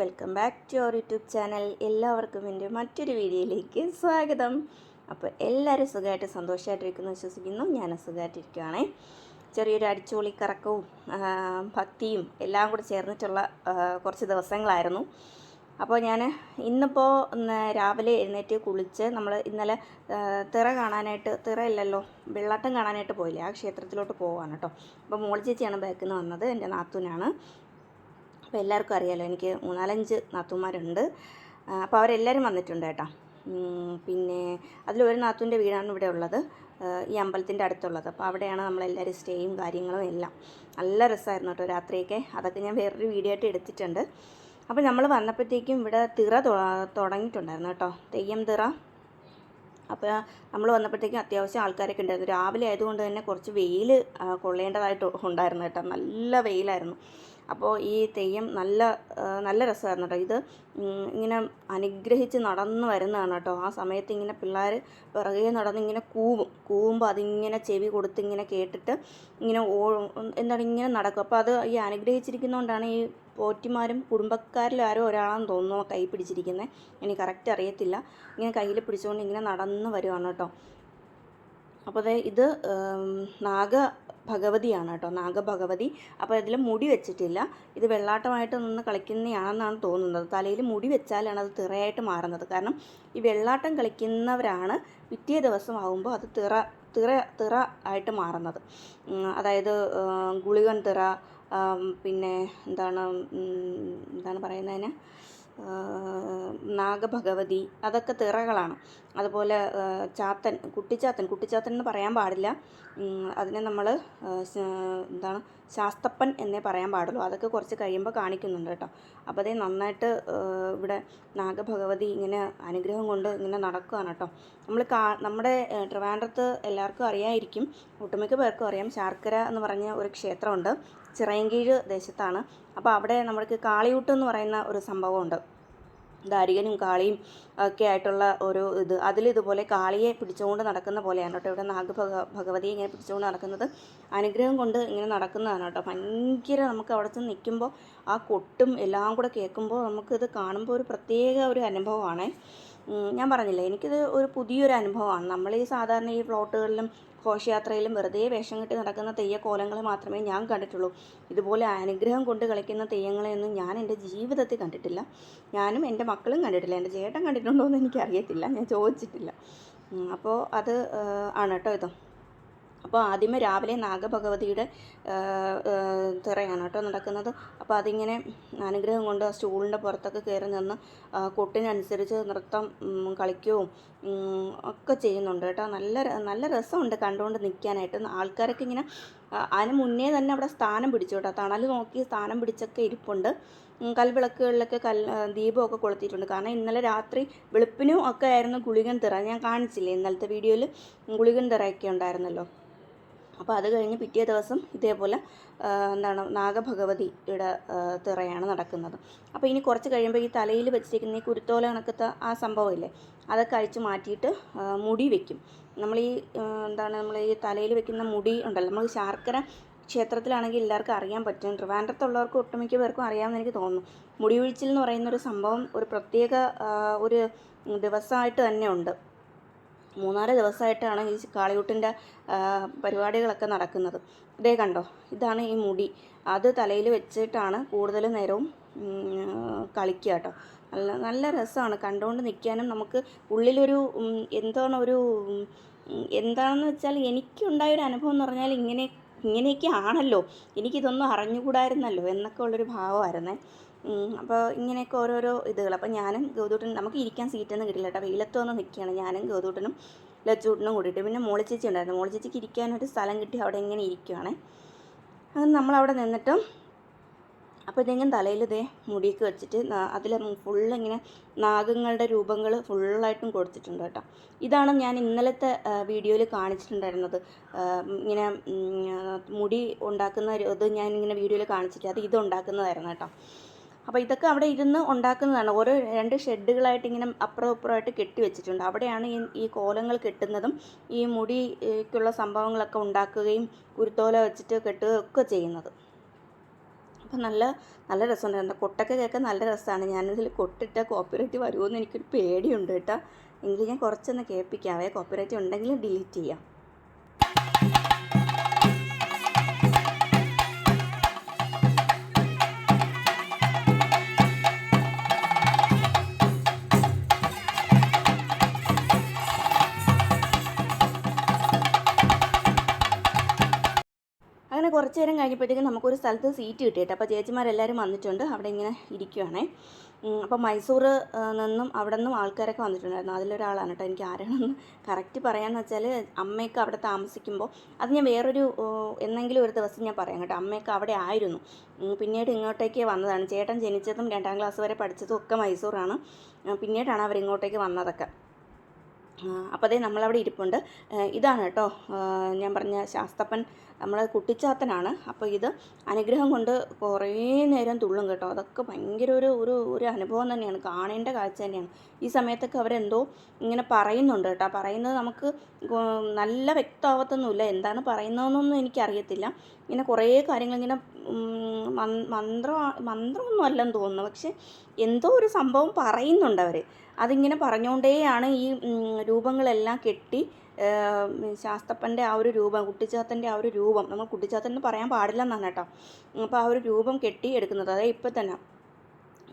Welcome back to our YouTube channel. എല്ലാവർക്കും എന്റെ മറ്റൊരു വീഡിയോയിലേക്ക് സ്വാഗതം. അപ്പോൾ എല്ലാവരും സുഖമായിട്ട് സന്തോഷമായിട്ടിരിക്കുന്നു വിശ്വസിക്കുന്നു. ഞാൻ സുഖമായിട്ടിരിക്കുകയാണേ ചെറിയൊരു അടിച്ചുപൊളി കറക്കവും ഭക്തിയും എല്ലാം കൂടി ചേർന്നിട്ടുള്ള കുറച്ച് ദിവസങ്ങളായിരുന്നു. അപ്പോൾ ഞാൻ ഇന്നിപ്പോൾ ഇന്ന് രാവിലെ എഴുന്നേറ്റ് കുളിച്ച് നമ്മൾ ഇന്നലെ തിറ കാണാനായിട്ട് തിറ ഇല്ലല്ലോ വെള്ളാട്ടം കാണാനായിട്ട് പോയില്ലേ ആ ക്ഷേത്രത്തിലോട്ട് പോവാണ് കേട്ടോ. അപ്പോൾ മോൾ ചേച്ചിയാണ് ബാക്കിൽ നിന്ന് വന്നത് എന്റെ നാത്തൂനാണ്. അപ്പോൾ എല്ലാവർക്കും അറിയാലോ എനിക്ക് മൂന്നാലഞ്ച് നാത്തുമാരുണ്ട് അപ്പോൾ അവരെല്ലാവരും വന്നിട്ടുണ്ട് കേട്ടോ. പിന്നെ അതിലൊരു നാത്തൂന്റെ വീടാണ് ഇവിടെ ഉള്ളത്. ഈ അമ്പലത്തിന്റെ അടുത്തുള്ളത്. അപ്പോൾ അവിടെയാണ് നമ്മളെല്ലാവരും സ്റ്റേയും കാര്യങ്ങളും എല്ലാം. നല്ല രസമായിരുന്നു കേട്ടോ രാത്രിയൊക്കെ. അതൊക്കെ ഞാൻ വേറൊരു വീഡിയോ ആയിട്ട് എടുത്തിട്ടുണ്ട്. അപ്പോൾ നമ്മൾ വന്നപ്പോഴത്തേക്കും ഇവിടെ തിറ തുടങ്ങിയിട്ടുണ്ടായിരുന്നു കേട്ടോ. തെയ്യം തിറ. അപ്പോൾ നമ്മൾ വന്നപ്പോഴത്തേക്കും അത്യാവശ്യം ആൾക്കാരൊക്കെ ഉണ്ടായിരുന്നു. രാവിലെ ആയതുകൊണ്ട് തന്നെ കുറച്ച് വെയിൽ കൊള്ളേണ്ടതായിട്ട് ഉണ്ടായിരുന്നു കേട്ടോ. നല്ല വെയിലായിരുന്നു. അപ്പോൾ ഈ തെയ്യം നല്ല നല്ല രസമായിരുന്നു കേട്ടോ. ഇത് ഇങ്ങനെ അനുഗ്രഹിച്ച് നടന്നു വരുന്നതാണ് കേട്ടോ. ആ സമയത്ത് ഇങ്ങനെ പിള്ളേർ പിറകെ നടന്ന് ഇങ്ങനെ കൂവും. കൂവുമ്പോൾ അതിങ്ങനെ ചെവി കൊടുത്ത് ഇങ്ങനെ കേട്ടിട്ട് ഇങ്ങനെ ഓ എന്താണ് ഇങ്ങനെ നടക്കും. അപ്പോൾ അത് ഈ അനുഗ്രഹിച്ചിരിക്കുന്നതുകൊണ്ടാണ് ഈ പോറ്റിമാരും കുടുംബക്കാരിൽ ആരോ ഒരാളാണെന്ന് തോന്നുന്നു കൈ പിടിച്ചിരിക്കുന്നത് എനിക്ക് കറക്റ്റ് അറിയത്തില്ല. ഇങ്ങനെ കയ്യിൽ പിടിച്ചുകൊണ്ട് ഇങ്ങനെ നടന്ന് വരുവാണ് കേട്ടോ. അപ്പോൾ ദേ ഇത് നാഗ ഭഗവതിയാണ് കേട്ടോ. നാഗഭഗവതി. അപ്പോൾ ഇതിൽ മുടി വെച്ചിട്ടില്ല. ഇത് വെള്ളാട്ടമായിട്ട് നിന്ന് കളിക്കുന്നതാണെന്നാണ് തോന്നുന്നത്. തലയിൽ മുടി വെച്ചാലാണ് അത് തിറയായിട്ട് മാറുന്നത്. കാരണം ഈ വെള്ളാട്ടം കളിക്കുന്നവരാണ് പിറ്റേ ദിവസം ആകുമ്പോൾ അത് തിറ തിറ തിറ ആയിട്ട് മാറുന്നത്. അതായത് ഗുളികൻ തിറ പിന്നെ എന്താണ് എന്താണ് പറയുന്നതിന്? നാഗഭഗവതി അതൊക്കെ തിറകളാണ്. അതുപോലെ ചാത്തൻ കുട്ടിച്ചാത്തൻ കുട്ടിച്ചാത്തൻ എന്ന് പറയാൻ പാടില്ല. അതിനെ നമ്മൾ എന്താണ് ശാസ്തപ്പൻ എന്നേ പറയാൻ പാടുള്ളൂ. അതൊക്കെ കുറച്ച് കഴിയുമ്പോൾ കാണിക്കുന്നുണ്ട് കേട്ടോ. അപ്പോൾ അതേ നന്നായിട്ട് ഇവിടെ നാഗഭഗവതി ഇങ്ങനെ അനുഗ്രഹം കൊണ്ട് ഇങ്ങനെ നടക്കുകയാണ് കേട്ടോ. നമ്മൾ കാ നമ്മുടെ ട്രിവാൻഡ്രത്ത് എല്ലാവർക്കും അറിയായിരിക്കും ഒട്ടുമിക്ക പേർക്കും അറിയാം ശാർക്കര എന്ന് പറഞ്ഞ ഒരു ക്ഷേത്രമുണ്ട്. ചിറയൻകീഴ് ദേശത്താണ്. അപ്പോൾ അവിടെ നമ്മൾക്ക് കാളിയൂട്ട് എന്ന് പറയുന്ന ഒരു സംഭവമുണ്ട്. ദാരികനും കാളിയും ഒക്കെ ആയിട്ടുള്ള ഒരു ഇത്. അതിലിതുപോലെ കാളിയെ പിടിച്ചുകൊണ്ട് നടക്കുന്ന പോലെയാണ് കേട്ടോ ഇവിടെ നാഗഭഗ ഭഗവതിയെ ഇങ്ങനെ പിടിച്ചുകൊണ്ട് നടക്കുന്നത്. അനുഗ്രഹം കൊണ്ട് ഇങ്ങനെ നടക്കുന്നതാണ് കേട്ടോ. ഭയങ്കര നമുക്ക് അവിടെ ചെന്ന് നിൽക്കുമ്പോൾ ആ കൊട്ടും എല്ലാം കൂടെ കേൾക്കുമ്പോൾ നമുക്കിത് കാണുമ്പോൾ ഒരു പ്രത്യേക ഒരു അനുഭവമാണ്. ഞാൻ പറഞ്ഞില്ലേ എനിക്കിത് ഒരു പുതിയൊരു അനുഭവമാണ്. നമ്മൾ ഈ സാധാരണ ഈ ഫ്ലോട്ടുകളിലും ഘോഷയാത്രയിലും വെറുതെ വേഷം കെട്ടി നടക്കുന്ന തെയ്യക്കോലങ്ങളെ മാത്രമേ ഞാൻ കണ്ടിട്ടുള്ളൂ. ഇതുപോലെ അനുഗ്രഹം കൊണ്ട് കളിക്കുന്ന തെയ്യങ്ങളെയൊന്നും ഞാൻ എന്റെ ജീവിതത്തിൽ കണ്ടിട്ടില്ല. ഞാനും എന്റെ മക്കളും കണ്ടിട്ടില്ല. എന്റെ ചേട്ടൻ കണ്ടിട്ടുണ്ടോ എന്ന് എനിക്കറിയത്തില്ല. ഞാൻ ചോദിച്ചിട്ടില്ല. അപ്പോൾ അത് ആണ് കേട്ടോ ഇത്. അപ്പോൾ ആദ്യമേ രാവിലെ നാഗഭഗവതിയുടെ തിറയാണ് കേട്ടോ നടക്കുന്നത്. അപ്പോൾ അതിങ്ങനെ അനുഗ്രഹം കൊണ്ട് ആ സ്റ്റൂളിന്റെ പുറത്തൊക്കെ കയറി നിന്ന് കൊട്ടിനനുസരിച്ച് നൃത്തം കളിക്കുകയും ഒക്കെ ചെയ്യുന്നുണ്ട് കേട്ടോ. നല്ല നല്ല രസമുണ്ട് കണ്ടുകൊണ്ട് നിൽക്കാനായിട്ട്. ആൾക്കാരൊക്കെ ഇങ്ങനെ അതിന് മുന്നേ തന്നെ അവിടെ സ്ഥാനം പിടിച്ചു കേട്ടോ. തണൽ നോക്കി സ്ഥാനം പിടിച്ചൊക്കെ ഇരിപ്പുണ്ട്. കൽവിളക്കുകളിലൊക്കെ കൽ ദീപമൊക്കെ കൊളുത്തിയിട്ടുണ്ട്. കാരണം ഇന്നലെ രാത്രി വെളുപ്പിനും ഒക്കെ ആയിരുന്നു ഗുളികൻ തിറ. ഞാൻ കാണിച്ചില്ലേ ഇന്നലത്തെ വീഡിയോയിൽ ഗുളികൻ തിറയൊക്കെ ഉണ്ടായിരുന്നല്ലോ. അപ്പോൾ അത് കഴിഞ്ഞ് പിറ്റേ ദിവസം ഇതേപോലെ എന്താണ് നാഗഭഗവതിയുടെ തിറയാണ് നടക്കുന്നത്. അപ്പോൾ ഇനി കുറച്ച് കഴിയുമ്പോൾ ഈ തലയിൽ വെച്ചിരിക്കുന്ന ഈ കുരുത്തോല കണക്കത്തെ ആ സംഭവമില്ലേ അതൊക്കെ അഴിച്ച് മാറ്റിയിട്ട് മുടി വെക്കും. നമ്മൾ ഈ എന്താണ് നമ്മൾ ഈ തലയിൽ വെക്കുന്ന മുടി ഉണ്ടല്ലോ നമ്മൾ ശർക്കര ക്ഷേത്രത്തിലാണെങ്കിൽ എല്ലാവർക്കും അറിയാൻ പറ്റും. ട്രിവാൻഡ്രത്തുള്ളവർക്ക് ഒട്ടുമിക്ക പേർക്കും അറിയാമെന്ന് എനിക്ക് തോന്നുന്നു. മുടി ഒഴിച്ചിൽ എന്ന് പറയുന്ന ഒരു സംഭവം ഒരു പ്രത്യേക ഒരു ദിവസമായിട്ട് തന്നെ ഉണ്ട്. മൂന്നാൽ ദിവസമായിട്ടാണ് ഈ കാളിയൂട്ടിന്റെ പരിപാടികളൊക്കെ നടക്കുന്നത്. ഇതേ കണ്ടോ ഇതാണ് ഈ മുടി. അത് തലയിൽ വെച്ചിട്ടാണ് കൂടുതൽ നേരവും കളിക്കുക കേട്ടോ. നല്ല നല്ല രസമാണ്. കണ്ടുകൊണ്ട് നിൽക്കാനും നമുക്ക് ഉള്ളിലൊരു എന്താണ് ഒരു എന്താണെന്ന് വെച്ചാൽ എനിക്കുണ്ടായ ഒരു അനുഭവം എന്ന് പറഞ്ഞാൽ ഇങ്ങനെ ഇങ്ങനെയൊക്കെ ആണല്ലോ. എനിക്കിതൊന്നും അറിഞ്ഞുകൂടായിരുന്നല്ലോ എന്നൊക്കെ ഉള്ളൊരു ഭാവമായിരുന്നേ. അപ്പോൾ ഇങ്ങനെയൊക്കെ ഓരോരോ ഇതുകൾ. അപ്പോൾ ഞാനും ഗൗതൂട്ടനും നമുക്ക് ഇരിക്കാൻ സീറ്റൊന്നും കിട്ടില്ല കേട്ടോ. വെയിലത്ത് വന്ന് നിൽക്കുകയാണ് ഞാനും ഗൗതൂട്ടനും ലച്ചൂട്ടനും കൂടിയിട്ട്. പിന്നെ മോളി ചേച്ചി ഉണ്ടായിരുന്നു. മോളി ചേച്ചിക്ക് ഇരിക്കാനൊരു സ്ഥലം കിട്ടി. അവിടെ ഇങ്ങനെ ഇരിക്കുവാണേ. അങ്ങനെ നമ്മളവിടെ നിന്നിട്ടും അപ്പോൾ ഇതെങ്കിലും തലയിൽ ഇതേ മുടിയൊക്കെ വെച്ചിട്ട് അതിൽ ഫുള്ള് ഇങ്ങനെ നാഗങ്ങളുടെ രൂപങ്ങൾ ഫുള്ളായിട്ടും കൊടുത്തിട്ടുണ്ട് കേട്ടോ. ഇതാണ് ഞാൻ ഇന്നലത്തെ വീഡിയോയിൽ കാണിച്ചിട്ടുണ്ടായിരുന്നത്. ഇങ്ങനെ മുടി ഉണ്ടാക്കുന്ന ഇത് ഞാൻ ഇങ്ങനെ വീഡിയോയിൽ കാണിച്ചിട്ട് അത് ഇത് ഉണ്ടാക്കുന്നതായിരുന്നു കേട്ടോ. അപ്പോൾ ഇതൊക്കെ അവിടെ ഇരുന്ന് ഉണ്ടാക്കുന്നതാണ്. ഓരോ രണ്ട് ഷെഡുകളായിട്ട് ഇങ്ങനെ അപ്പുറം ഇപ്പുറമായിട്ട് കെട്ടി വെച്ചിട്ടുണ്ട്. അവിടെയാണ് ഈ ഈ കോലങ്ങൾ കെട്ടുന്നതും ഈ മുടിക്കുള്ള സംഭവങ്ങളൊക്കെ ഉണ്ടാക്കുകയും കുരുത്തോല വെച്ചിട്ട് കെട്ടുകയും ഒക്കെ ചെയ്യുന്നത്. അപ്പം നല്ല നല്ല രസമുണ്ടായിരുന്നു കൊട്ടൊക്കെ കേൾക്കാൻ നല്ല രസമാണ്. ഞാനിതിൽ കൊട്ടിട്ട കോപ്പിറൈറ്റ് വരുമോയെന്ന് എനിക്കൊരു പേടിയുണ്ട് കേട്ടോ. എങ്കിലും ഞാൻ കുറച്ചൊന്ന് കേൾപ്പിക്കാവേ കോപ്പിറൈറ്റ് ഉണ്ടെങ്കിൽ ഡിലീറ്റ് ചെയ്യാം. കുറച്ച് നേരം കഴിഞ്ഞപ്പോഴത്തേക്കും നമുക്കൊരു സ്ഥലത്ത് സീറ്റ് കിട്ടിയിട്ട് കേട്ടോ അപ്പോൾ ചേച്ചിമാരെല്ലാവരും വന്നിട്ടുണ്ട്. അവിടെ ഇങ്ങനെ ഇരിക്കുവാണേ. അപ്പോൾ മൈസൂർ നിന്നും അവിടെ നിന്നും ആൾക്കാരൊക്കെ വന്നിട്ടുണ്ടായിരുന്നു. അതിലൊരാളാണ് കേട്ടോ എനിക്ക് ആരാണെന്ന് കറക്റ്റ് പറയാമെന്ന് വെച്ചാൽ അമ്മയൊക്കെ അവിടെ താമസിക്കുമ്പോൾ അത് ഞാൻ വേറൊരു എന്നെങ്കിലും ഒരു ദിവസം ഞാൻ പറയാം കേട്ടോ. അമ്മയൊക്കെ അവിടെ ആയിരുന്നു. പിന്നീട് ഇങ്ങോട്ടേക്ക് വന്നതാണ്. ചേട്ടൻ ജനിച്ചതും രണ്ടാം ക്ലാസ് വരെ പഠിച്ചതും ഒക്കെ മൈസൂറാണ്. പിന്നീടാണ് അവർ ഇങ്ങോട്ടേക്ക് വന്നതൊക്കെ. അപ്പോൾ അതേ നമ്മളവിടെ ഇരിപ്പുണ്ട്. ഇതാണ് കേട്ടോ ഞാൻ പറഞ്ഞ ശാസ്തപ്പൻ നമ്മളെ കുട്ടിച്ചാത്തനാണ്. അപ്പോൾ ഇത് അനുഗ്രഹം കൊണ്ട് കുറേ നേരം തുള്ളും കേട്ടോ. അതൊക്കെ ഭയങ്കര ഒരു ഒരു ഒരു അനുഭവം തന്നെയാണ്. കാണേണ്ട കാഴ്ച തന്നെയാണ്. ഈ സമയത്തൊക്കെ അവരെന്തോ ഇങ്ങനെ പറയുന്നുണ്ട് കേട്ടോ. പറയുന്നത് നമുക്ക് നല്ല വ്യക്തമാവത്തൊന്നുമില്ല. എന്താണ് പറയുന്നതെന്നൊന്നും എനിക്കറിയത്തില്ല. ഇങ്ങനെ കുറേ കാര്യങ്ങൾ ഇങ്ങനെ മന്ത്രം മന്ത്രമൊന്നും അല്ലെന്ന് തോന്നുന്നു. പക്ഷേ എന്തോ ഒരു സംഭവം പറയുന്നുണ്ട് അവർ അതിങ്ങനെ പറഞ്ഞുകൊണ്ടേയാണ് ഈ രൂപങ്ങളെല്ലാം കെട്ടി ശാസ്തപ്പന്റെ ആ ഒരു രൂപം കുട്ടിച്ചാത്തന്റെ ആ ഒരു രൂപം നമ്മൾ കുട്ടിച്ചാത്തൻ എന്ന് പറയാൻ പാടില്ലെന്നാണ് കേട്ടോ. അപ്പോൾ ആ ഒരു രൂപം കെട്ടിയെടുക്കുന്നത് അതായത് ഇപ്പം തന്നെ.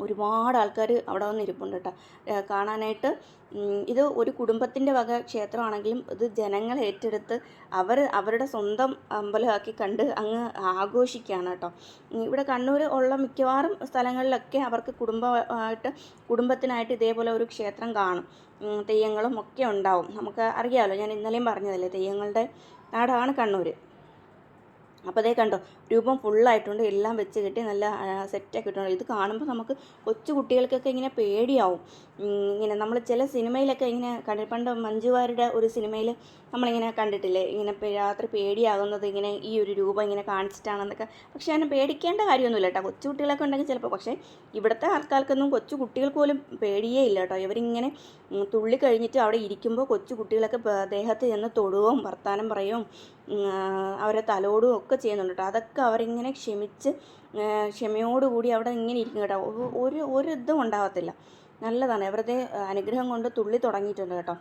ഒരുപാട് ആൾക്കാർ അവിടെ വന്നിരിപ്പുണ്ട് കേട്ടോ. കാണാനായിട്ട് ഇത് ഒരു കുടുംബത്തിന്റെ വക ക്ഷേത്രമാണെങ്കിലും ഇത് ജനങ്ങൾ ഏറ്റെടുത്ത് അവർ അവരുടെ സ്വന്തം അമ്പലമാക്കി കണ്ട് അങ്ങ് ആഘോഷിക്കുകയാണ് കേട്ടോ. ഇവിടെ കണ്ണൂർ ഉള്ള മിക്കവാറും സ്ഥലങ്ങളിലൊക്കെ അവർക്ക് കുടുംബമായിട്ട് കുടുംബത്തിനായിട്ട് ഇതേപോലെ ഒരു ക്ഷേത്രം കാണും. തെയ്യങ്ങളും ഒക്കെ ഉണ്ടാവും. നമുക്ക് അറിയാമല്ലോ ഞാൻ ഇന്നലെയും പറഞ്ഞതല്ലേ തെയ്യങ്ങളുടെ നാടാണ് കണ്ണൂർ അപ്പോൾ അതേ കണ്ടോ രൂപം ഫുള്ളായിട്ടുണ്ട് എല്ലാം വെച്ച് കെട്ടി നല്ല സെറ്റൊക്കെ ഇട്ടുണ്ട് ഇത് കാണുമ്പോൾ നമുക്ക് കൊച്ചു കുട്ടികൾക്കൊക്കെ ഇങ്ങനെ പേടിയാവും. ഇങ്ങനെ നമ്മൾ ചില സിനിമയിലൊക്കെ ഇങ്ങനെ കണ്ടി പണ്ട് മഞ്ജുവാരുടെ ഒരു സിനിമയിൽ നമ്മളിങ്ങനെ കണ്ടിട്ടില്ലേ? ഇങ്ങനെ രാത്രി പേടിയാകുന്നത് ഇങ്ങനെ ഈ ഒരു രൂപം ഇങ്ങനെ കാണിച്ചിട്ടാണെന്നൊക്കെ. പക്ഷേ അതിനെ പേടിക്കേണ്ട കാര്യമൊന്നുമില്ല കേട്ടോ. കൊച്ചു കുട്ടികളൊക്കെ ഉണ്ടെങ്കിൽ ചിലപ്പോൾ പക്ഷേ ഇവിടുത്തെ ആൾക്കാർക്കൊന്നും കൊച്ചു കുട്ടികൾക്ക് പോലും പേടിയേ ഇല്ല കേട്ടോ. ഇവരിങ്ങനെ തുള്ളി കഴിഞ്ഞിട്ട് അവിടെ ഇരിക്കുമ്പോൾ കൊച്ചു കുട്ടികളൊക്കെ ദേഹത്ത് ചെന്ന് തൊടുകയും വർത്താനം പറയുകയും അവരെ തലോടുകയും ഒക്കെ ചെയ്യുന്നുണ്ട് കേട്ടോ. അതൊക്കെ അവരിങ്ങനെ ക്ഷമിച്ച് ക്ഷമയോടുകൂടി അവിടെ ഇങ്ങനെ ഇരിക്കും കേട്ടോ. ഒരു- ഒരു ഇതും ഉണ്ടാവത്തില്ല. നല്ലതാണ്. അവരുടെ അനുഗ്രഹം കൊണ്ട് തുള്ളി തുടങ്ങിയിട്ടുണ്ട് കേട്ടോ.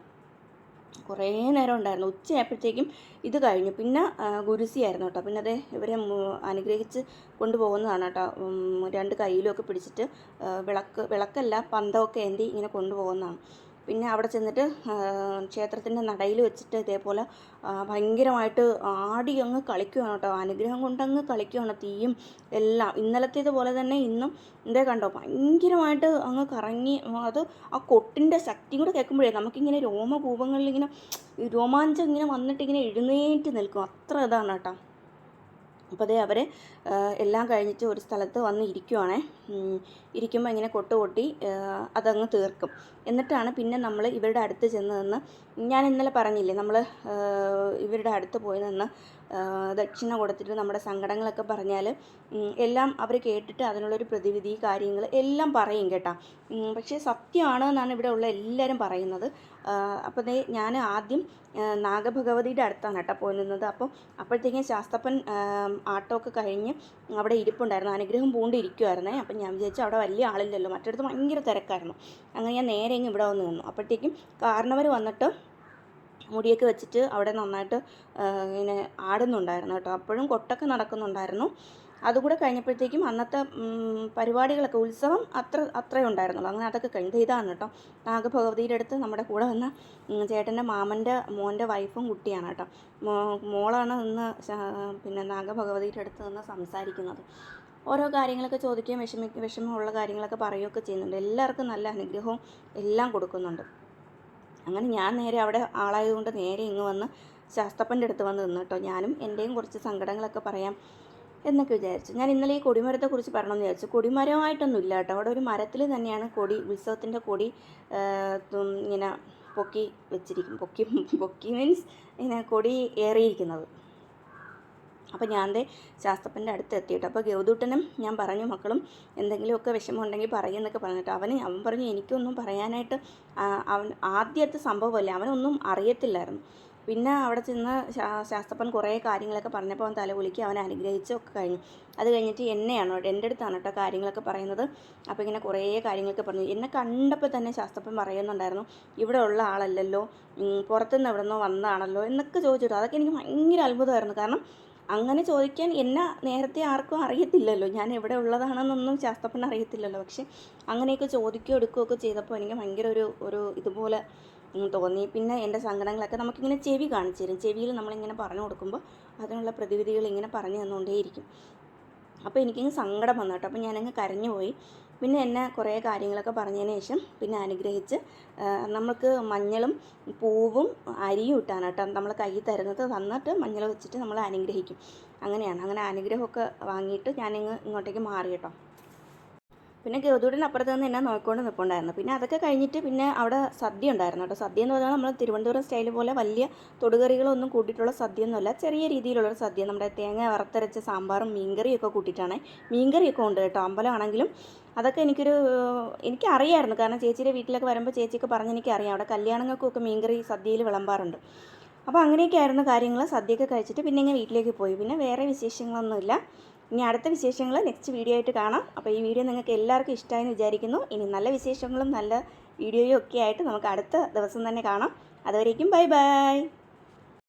കുറേ നേരം ഉണ്ടായിരുന്നു. ഉച്ചയായപ്പോഴത്തേക്കും ഇത് കഴിഞ്ഞു. പിന്നെ ഗുരുസിയായിരുന്നു കേട്ടോ. പിന്നെ അത് ഇവരെ അനുഗ്രഹിച്ച് കൊണ്ടുപോകുന്നതാണ് കേട്ടോ. രണ്ട് രണ്ട് കയ്യിലുമൊക്കെ പിടിച്ചിട്ട് വിളക്ക് വിളക്കല്ല പന്തമൊക്കെ ഏന്തി ഇങ്ങനെ കൊണ്ടുപോകുന്നതാണ്. പിന്നെ അവിടെ ചെന്നിട്ട് ക്ഷേത്രത്തിന്റെ നടയിൽ വെച്ചിട്ട് ഇതേപോലെ ഭയങ്കരമായിട്ട് ആടി അങ്ങ് കളിക്കുകയാണ് കേട്ടോ. അനുഗ്രഹം കൊണ്ടങ്ങ് കളിക്കുകയാണ് തീയും എല്ലാം. ഇന്നലത്തേതുപോലെ തന്നെ ഇന്നും എന്തേ കണ്ടോ ഭയങ്കരമായിട്ട് അങ്ങ് കറങ്ങി അത് ആ കൊട്ടിന്റെ ശക്തി കൂടെ കേൾക്കുമ്പോഴേ നമുക്കിങ്ങനെ രോമകൂപങ്ങളിൽ ഇങ്ങനെ രോമാഞ്ചം ഇങ്ങനെ വന്നിട്ട് ഇങ്ങനെ എഴുന്നേറ്റ് നിൽക്കും. അത്ര ഇതാണ് കേട്ടോ. അപ്പോൾ അതേ അവർ എല്ലാം കഴിഞ്ഞിട്ട് ഒരു സ്ഥലത്ത് വന്ന് ഇരിക്കുവാണേ. ഇരിക്കുമ്പോൾ ഇങ്ങനെ കൊട്ടുകൊട്ടി അതങ്ങ് തീർക്കും. എന്നിട്ടാണ് പിന്നെ നമ്മൾ ഇവരുടെ അടുത്ത് ചെന്ന് നിന്ന് ഞാൻ ഇന്നലെ പറഞ്ഞില്ലേ നമ്മൾ ഇവരുടെ അടുത്ത് പോയി നിന്ന് ദക്ഷിണ കൊടുത്തിട്ട് നമ്മുടെ സങ്കടങ്ങളൊക്കെ പറഞ്ഞാൽ എല്ലാം അവർ കേട്ടിട്ട് അതിനുള്ളൊരു പ്രതിവിധി കാര്യങ്ങൾ എല്ലാം പറയും കേട്ടാ. പക്ഷേ സത്യമാണ് എന്നാണ് ഇവിടെ ഉള്ള എല്ലാവരും പറയുന്നത്. അപ്പോൾ ഞാൻ ആദ്യം നാഗഭഗവതിയുടെ അടുത്താണ് കേട്ടോ പോയി അപ്പോൾ അപ്പോഴത്തേക്കും ശാസ്തപ്പൻ ആട്ടമൊക്കെ കഴിഞ്ഞ് അവിടെ ഇരിപ്പുണ്ടായിരുന്നു. അനുഗ്രഹം പൂണ്ടിരിക്കുമായിരുന്നേ അപ്പം ഞാൻ വിചാരിച്ചു അവിടെ വലിയ ആളില്ലല്ലോ. മറ്റടുത്ത് ഭയങ്കര തിരക്കായിരുന്നു. അങ്ങനെ ഞാൻ നേരെ ഇങ്ങ് ഇവിടെ വന്ന് നിന്നു. അപ്പോഴത്തേക്കും കാരണവർ വന്നിട്ട് മുടിയൊക്കെ വെച്ചിട്ട് അവിടെ നന്നായിട്ട് ഇങ്ങനെ ആടുന്നുണ്ടായിരുന്നു കേട്ടോ. അപ്പോഴും കൊട്ടൊക്കെ നടക്കുന്നുണ്ടായിരുന്നു. അതുകൂടെ കഴിഞ്ഞപ്പോഴത്തേക്കും അന്നത്തെ പരിപാടികളൊക്കെ ഉത്സവം അത്ര അത്രേ ഉണ്ടായിരുന്നുള്ളൂ. അങ്ങനെ അതൊക്കെ കഴിഞ്ഞ് ഇതാണ് കേട്ടോ. നാഗഭഗവതിയുടെ അടുത്ത് നമ്മുടെ കൂടെ വന്ന ചേട്ടന്റെ മാമന്റെ മോന്റെ വൈഫും കുട്ടിയാണ് കേട്ടോ. മോളാണ് നിന്ന് പിന്നെ നാഗഭഗവതിയുടെ അടുത്ത് നിന്ന് സംസാരിക്കുന്നത്. ഓരോ കാര്യങ്ങളൊക്കെ ചോദിക്കുകയും വിഷമി വിഷമമുള്ള കാര്യങ്ങളൊക്കെ പറയുകയൊക്കെ ചെയ്യുന്നുണ്ട്. എല്ലാവർക്കും നല്ല അനുഗ്രഹവും എല്ലാം കൊടുക്കുന്നുണ്ട്. അങ്ങനെ ഞാൻ നേരെ അവിടെ ആളായതുകൊണ്ട് നേരെ ഇങ്ങ് വന്ന് ശാസ്തപ്പന്റെ അടുത്ത് വന്ന് നിന്നു കേട്ടോ. ഞാനും എന്റെയും കുറച്ച് സങ്കടങ്ങളൊക്കെ പറയാം എന്നൊക്കെ വിചാരിച്ചു. ഞാൻ ഇന്നലെ ഈ കൊടിമരത്തെക്കുറിച്ച് പറയണമെന്ന് വിചാരിച്ചു. കൊടിമരമായിട്ടൊന്നും ഇല്ല കേട്ടോ. അവിടെ ഒരു മരത്തിൽ തന്നെയാണ് കൊടി ഉത്സവത്തിന്റെ കൊടി ഇങ്ങനെ പൊക്കി വെച്ചിരിക്കും. പൊക്കി പൊക്കി മീൻസ് ഇങ്ങനെ കൊടി ഏറിയിരിക്കുന്നത്. അപ്പോൾ ഞാൻ ദേ ശാസ്ത്രപ്പന്റെ അടുത്ത് എത്തിയിട്ട് അപ്പോൾ ഗൗതൂട്ടനും ഞാൻ പറഞ്ഞു മക്കളും എന്തെങ്കിലുമൊക്കെ വിഷമമുണ്ടെങ്കിൽ പറയുമെന്നൊക്കെ പറഞ്ഞിട്ട് അവന് അവൻ പറഞ്ഞു എനിക്കൊന്നും പറയാനായിട്ട് അവൻ ആദ്യത്തെ സംഭവമല്ലേ അവനൊന്നും അറിയത്തില്ലായിരുന്നു. പിന്നെ അവിടെ ചെന്ന് ശാസ്ത്രപ്പൻ കുറേ കാര്യങ്ങളൊക്കെ പറഞ്ഞപ്പോൾ അവൻ തലകുലുക്കി അവനെ അനുഗ്രഹിച്ചൊക്കെ കഴിഞ്ഞു. അത് കഴിഞ്ഞിട്ട് എന്നെയാണ് എന്റെ അടുത്താണ് കേട്ടോ കാര്യങ്ങളൊക്കെ പറയുന്നത്. അപ്പോൾ ഇങ്ങനെ കുറേ കാര്യങ്ങളൊക്കെ പറഞ്ഞു. എന്നെ കണ്ടപ്പോൾ തന്നെ ശാസ്ത്രപ്പൻ പറയുന്നുണ്ടായിരുന്നു ഇവിടെ ഉള്ള ആളല്ലല്ലോ പുറത്തുനിന്ന് എവിടെ നിന്നോ വന്നതാണല്ലോ എന്നൊക്കെ ചോദിച്ചിട്ടു. അതൊക്കെ എനിക്ക് ഭയങ്കര അത്ഭുതമായിരുന്നു. കാരണം അങ്ങനെ ചോദിക്കാൻ എന്നെ നേരത്തെ ആർക്കും അറിയത്തില്ലല്ലോ. ഞാൻ എവിടെ ഉള്ളതാണെന്നൊന്നും ശാസ്ത്രപ്പൻ അറിയത്തില്ലല്ലോ. പക്ഷെ അങ്ങനെയൊക്കെ ചോദിക്കുകയോ എടുക്കുകയൊക്കെ ചെയ്തപ്പോൾ എനിക്ക് ഭയങ്കര ഒരു ഒരു ഇതുപോലെ തോന്നി. പിന്നെ എന്റെ സങ്കടങ്ങളൊക്കെ നമുക്കിങ്ങനെ ചെവി കാണിച്ചു തരും. ചെവിയിൽ നമ്മളിങ്ങനെ പറഞ്ഞു കൊടുക്കുമ്പോൾ അതിനുള്ള പ്രതിവിധികൾ ഇങ്ങനെ പറഞ്ഞു തന്നുകൊണ്ടേയിരിക്കും. അപ്പോൾ എനിക്കങ്ങ് സങ്കടം വന്നു കേട്ടോ. അപ്പോൾ ഞാനങ്ങ് കരഞ്ഞു പോയി പിന്നെ എന്നെ കുറേ കാര്യങ്ങളൊക്കെ പറഞ്ഞതിന് ശേഷം പിന്നെ അനുഗ്രഹിച്ച് നമുക്ക് മഞ്ഞളും പൂവും അരിയും ഇട്ടാണ് കേട്ടോ നമ്മൾ കയ്യിൽ തരുന്നത്. തന്നിട്ട് മഞ്ഞൾ വെച്ചിട്ട് നമ്മൾ അനുഗ്രഹിക്കും. അങ്ങനെയാണ്. അങ്ങനെ അനുഗ്രഹമൊക്കെ വാങ്ങിയിട്ട് ഞാനിങ്ങ് ഇങ്ങോട്ടേക്ക് മാറി കേട്ടോ. പിന്നെ ഗൗതൂടിന് അപ്പുറത്ത് നിന്ന് എന്നെ നോക്കിക്കൊണ്ട് നിൽപ്പുണ്ടായിരുന്നു പിന്നെ അതൊക്കെ കഴിഞ്ഞിട്ട് പിന്നെ അവിടെ സദ്യ ഉണ്ടായിരുന്നു കേട്ടോ. സദ്യ എന്ന് പറഞ്ഞാൽ നമ്മൾ തിരുവനന്തപുരം സ്റ്റൈൽ പോലെ വലിയ തൊടുകറികളൊന്നും കൂട്ടിയിട്ടുള്ള സദ്യ ഒന്നുമല്ല ചെറിയ രീതിയിലുള്ള സദ്യ. നമ്മുടെ തേങ്ങ വറുത്തരച്ച സാമ്പാറും മീൻകറിയൊക്കെ കൂട്ടിയിട്ടാണ്. മീൻകറിയൊക്കെ ഉണ്ട് കേട്ടോ. അമ്പലമാണെങ്കിലും അതൊക്കെ എനിക്കൊരു എനിക്കറിയായിരുന്നു. കാരണം ചേച്ചിയുടെ വീട്ടിലൊക്കെ വരുമ്പോൾ ചേച്ചിയൊക്കെ പറഞ്ഞ് എനിക്കറിയാം. അവിടെ കല്യാണങ്ങൾക്കൊക്കെ മീൻകറി സദ്യയിൽ വിളമ്പാറുണ്ട്. അപ്പോൾ അങ്ങനെയൊക്കെ ആയിരുന്നു കാര്യങ്ങൾ സദ്യയൊക്കെ കഴിച്ചിട്ട് പിന്നെ ഇങ്ങനെ വീട്ടിലേക്ക് പോയി. പിന്നെ വേറെ വിശേഷങ്ങളൊന്നുമില്ല. ഇനി അടുത്ത വിശേഷങ്ങൾ നെക്സ്റ്റ് വീഡിയോ ആയിട്ട് കാണാം. അപ്പോൾ ഈ വീഡിയോ നിങ്ങൾക്ക് എല്ലാവർക്കും ഇഷ്ടമായെന്ന് വിചാരിക്കുന്നു. ഇനി നല്ല വിശേഷങ്ങളും നല്ല വീഡിയോയും ഒക്കെ ആയിട്ട് നമുക്ക് അടുത്ത ദിവസം തന്നെ കാണാം. അതുവരേക്കും ബൈ ബൈ.